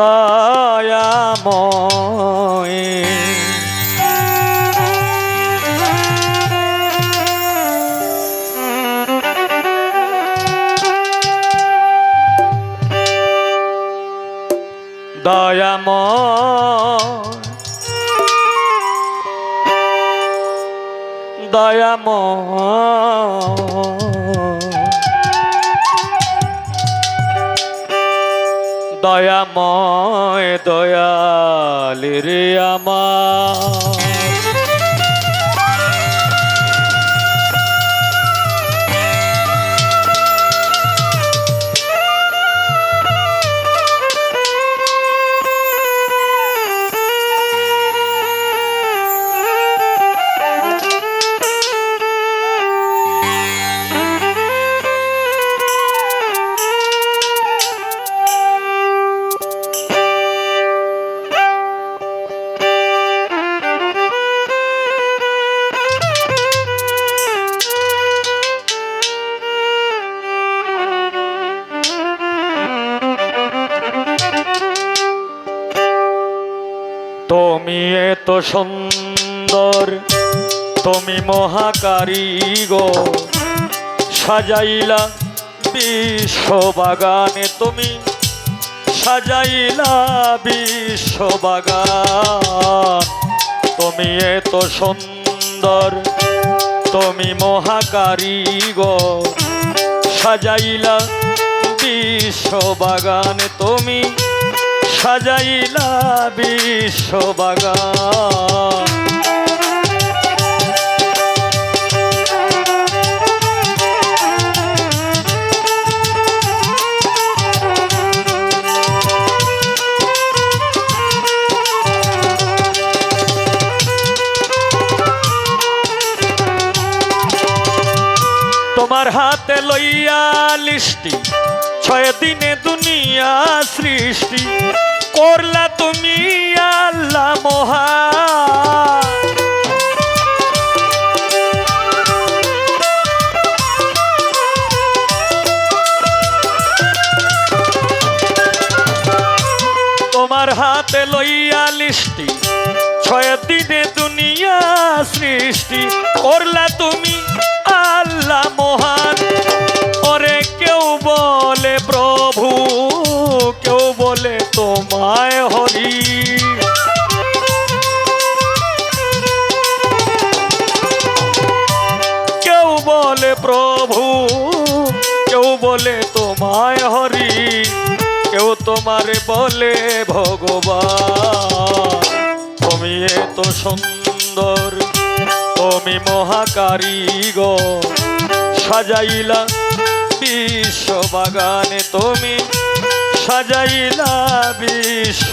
দয়াময়। দয়াময়। দয়াময়। দয়াময় দয়ালি রে আমার। তুমি এত সুন্দর, তুমি মহাকারী গো। সাজাইলা বিশ্ব বাগানে তুমি, সাজাইলা বিশ্ব বাগান তুমি এত সুন্দর, তুমি মহাকারী গো। সাজাইলা বিশ্ব বাগানে তুমি সাজাইলা বিশ্ব বাগান তোমার হাতে লইয়া লিষ্টি ছয় দিনে দুনিয়া সৃষ্টি। করলা তুমি আল্লাহ মহা। তোমার হাতে লইয়া লিষ্টি ছয় দিনে দুনিয়া সৃষ্টি করলা তুমি বলে প্রভু, কেউ বলে তোমায় হরি, কেউ তোমারে বলে ভগবান। তুমি এত সুন্দর, তুমি মহাকারিগো সাজাইলা বিশ্ব বাগানে তুমি, সাজাইলা বিশ্ব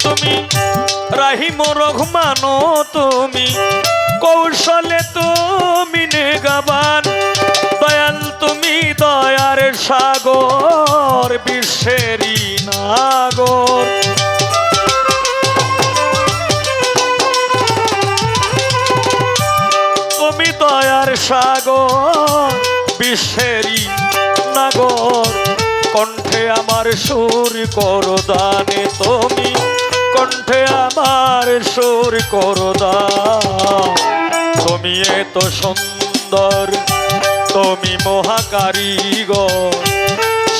তুমি রাহিম রহমানো তুমি, কৌশলে তুমি নেগাবান, দয়াল তুমি দয়ার সাগর, বিশ্বেরই নাগর। তুমি দয়ার সাগর, বিশ্বেরই নাগর। কণ্ঠে আমার সুর করো দানে তুমি কণ্ঠে আমার সুর করো দান তুমি এত সুন্দর, তুমি মহাকারিগ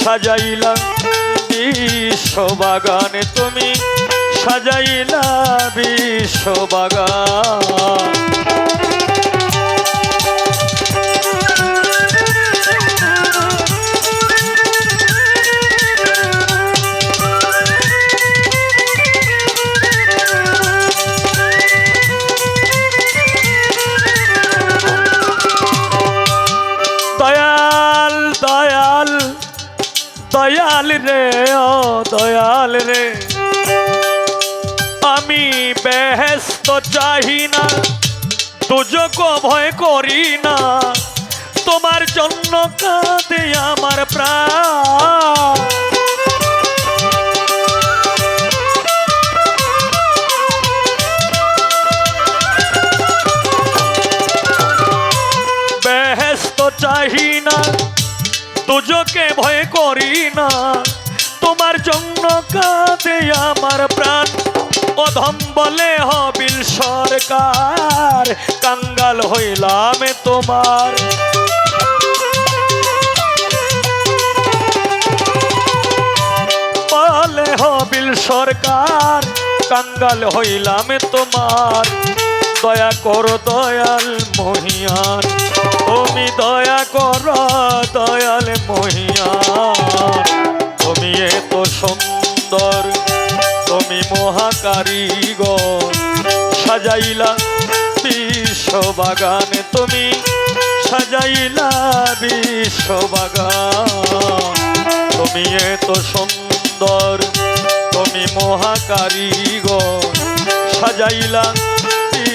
সাজাইলাম বিশ্ব বাগানে তুমি সাজাইলা বিশ্ব ও দয়াল রে। আমি বেহেস্ত চাহি না, দুজক ভয় করি না। তোমার জন্য কাঁদে আমার প্রাণ। বেহেস্ত চাহি না দুজকে ভয় করি না। তোমার জন্য কাঁদে আমার প্রাণ। অধম বলে হবিল সরকার, কাঙ্গাল হইলাম তোমার। বলে হবিল সরকার, কাঙ্গাল হইলাম তোমার। দয়া কর দয়াল মহিয়ান। তুমি দয়া কর দয়াল মহিয়ান। তুমি এত সুন্দর, তুমি মহাকারিগর সাজাইলা বিশ্ববাগান, তুমি সাজাইলা বিশ্ববাগান। তুমি এত সুন্দর, তুমি মহাকারিগর সাজাইলা